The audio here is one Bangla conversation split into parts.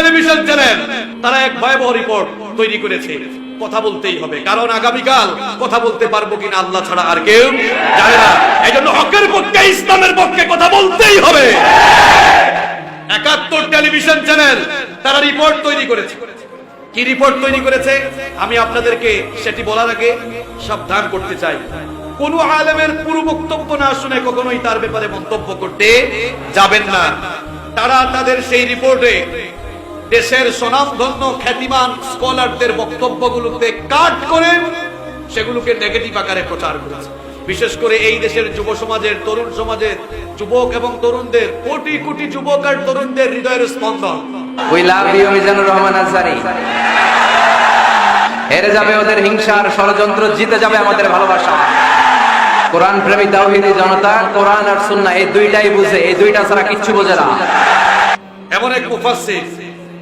টেলিভিশন চ্যানেল, তারা এক ভয়াবহ রিপোর্ট তৈরি করেছে। কথা বলতেই হবে। কারণ আগামীকাল কথা বলতে পারব কিনা আল্লাহ ছাড়া আর কেউ জানে না। এই জন্য হকের পক্ষে, ইসলামের পক্ষে কথা বলতেই হবে। একাত্তর টেলিভিশন চ্যানেল, তারা রিপোর্ট তৈরি করেছে। কি রিপোর্ট তৈরি করেছে? আমি আপনাদেরকে সেটি বলার আগে সাবধান করতে চাই। কোন আলেমের পুরো বক্তব্য না শুনে কখনোই তার ব্যাপারে মন্তব্য করতে যাবেন না। তারা তাদের সেই রিপোর্টে দেশের স্বনামধন্য খ্যাতিমান স্কলারদের বক্তব্যগুলোতে কাট করে সেগুলোকে নেগেটিভ আকারে প্রচার করেছে। বিশেষ করে এই দেশের যুব সমাজের তরুণ সমাজের যুবক এবং তরুণদের কোটি কোটি যুবক আর তরুণদের হৃদয়ের স্পন্দন। We love you Mizanur Rahman Ansari. হেরে যাবে ওদের হিংসার ষড়যন্ত্র জিতে যাবে আমাদের ভালোবাসা। কোরআন প্রেমী তাওহীদি জনতা কোরআন আর সুন্নাহ এই দুইটাই বুঝে এই দুইটা ছাড়া কিচ্ছু বোঝে না। এমন এক মুফাসসির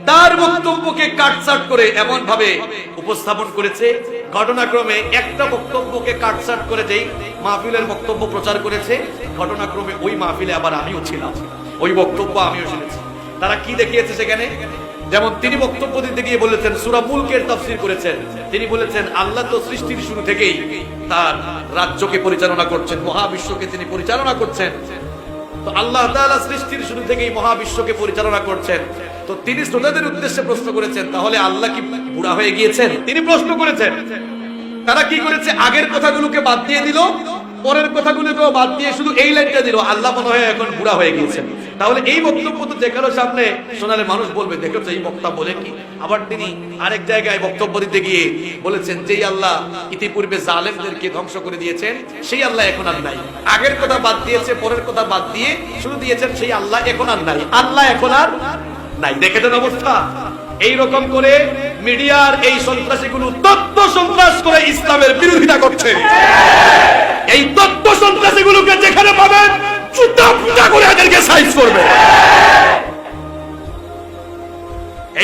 তার বক্তব্যকে কাটছাট করে এমন ভাবে উপস্থাপন করেছে। ঘটনাক্রমে একটা বক্তব্যকে কাটছাট করে যেই মাহফিলের বক্তব্য প্রচার করেছে, ঘটনাক্রমে ওই মাহফিলে আবার আমিও ছিলাম। ওই বক্তব্য আমিও শুনেছি। তারা কি দেখিয়েছে সেখানে? যেমন তিনি বক্তব্য দিতে গিয়ে বলেছেন, সূরা মুলকের তাফসীর করেছেন। তিনি বলেছেন, আল্লাহ তো সৃষ্টির শুরু থেকেই তার রাজ্যকে পরিচালনা করছেন, মহাবিশ্বকে তিনি পরিচালনা করছেন। তো আল্লাহ তাআলা সৃষ্টির শুরু থেকেই মহাবিশ্বকে পরিচালনা করছেন। তো তিনি শ্রোতাদের উদ্দেশ্যে প্রশ্ন করেছেন, তাহলে আল্লাহ কি বুড়া হয়ে গিয়েছেন? তিনি প্রশ্ন করেছেন, তারা কি করেছে? আগের কথাগুলোকে বাদ দিয়ে দিল, পরের কথাগুলোকেও বাদ দিয়ে শুধু এই লাইনটা দিল, আল্লাহ মনে হয় এখন বুড়া হয়ে গিয়েছেন। তাহলে এই বক্তব্য তো যেখানে সামনে শোনালে মানুষ বলবে, দেখেছ, এই বক্তা বলে কি? আবার তিনি আরেক জায়গায় বক্তব্য দিতে গিয়ে বলেছেন, যেই আল্লাহ ইতিপূর্বে জালেমদেরকে ধ্বংস করে দিয়েছেন, সেই আল্লাহ এখন আর নাই। আগের কথা বাদ দিয়েছে, পরের কথা বাদ দিয়ে শুধু দিয়েছেন, সেই আল্লাহ এখন আর নাই। আল্লাহ এখন আর নাই। দেখে দেন অবস্থা। এই রকম করে মিডিয়ার এই সন্ত্রাসীগুলো তত্ত্ব সন্ত্রাস করে ইসলামের বিরোধিতা করছে এই তত্ত্ব সন্ত্রাসীগুলোকে যেখানে পাবেন জুতা ফুটা করে এদেরকে সাইজ করবে।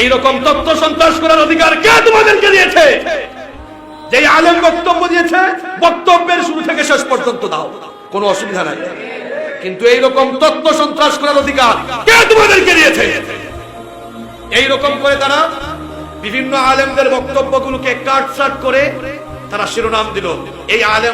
এই রকম তত্ত্ব সন্ত্রাস করার অধিকার কে তোমাদেরকে দিয়েছে? যে আলেম বক্তব্য দিয়েছে, বক্তব্যের শুরু থেকে শেষ পর্যন্ত দাও। কোনো অসুবিধা নাই। কিন্তু এই রকম তত্ত্ব সন্ত্রাস করার অধিকার কে তোমাদেরকে দিয়েছে? এই রকম করে তারা বিভিন্ন আলেমদের বক্তব্যগুলোকে কাটছাট করে তারা শিরোনাম দিল। এই আলেম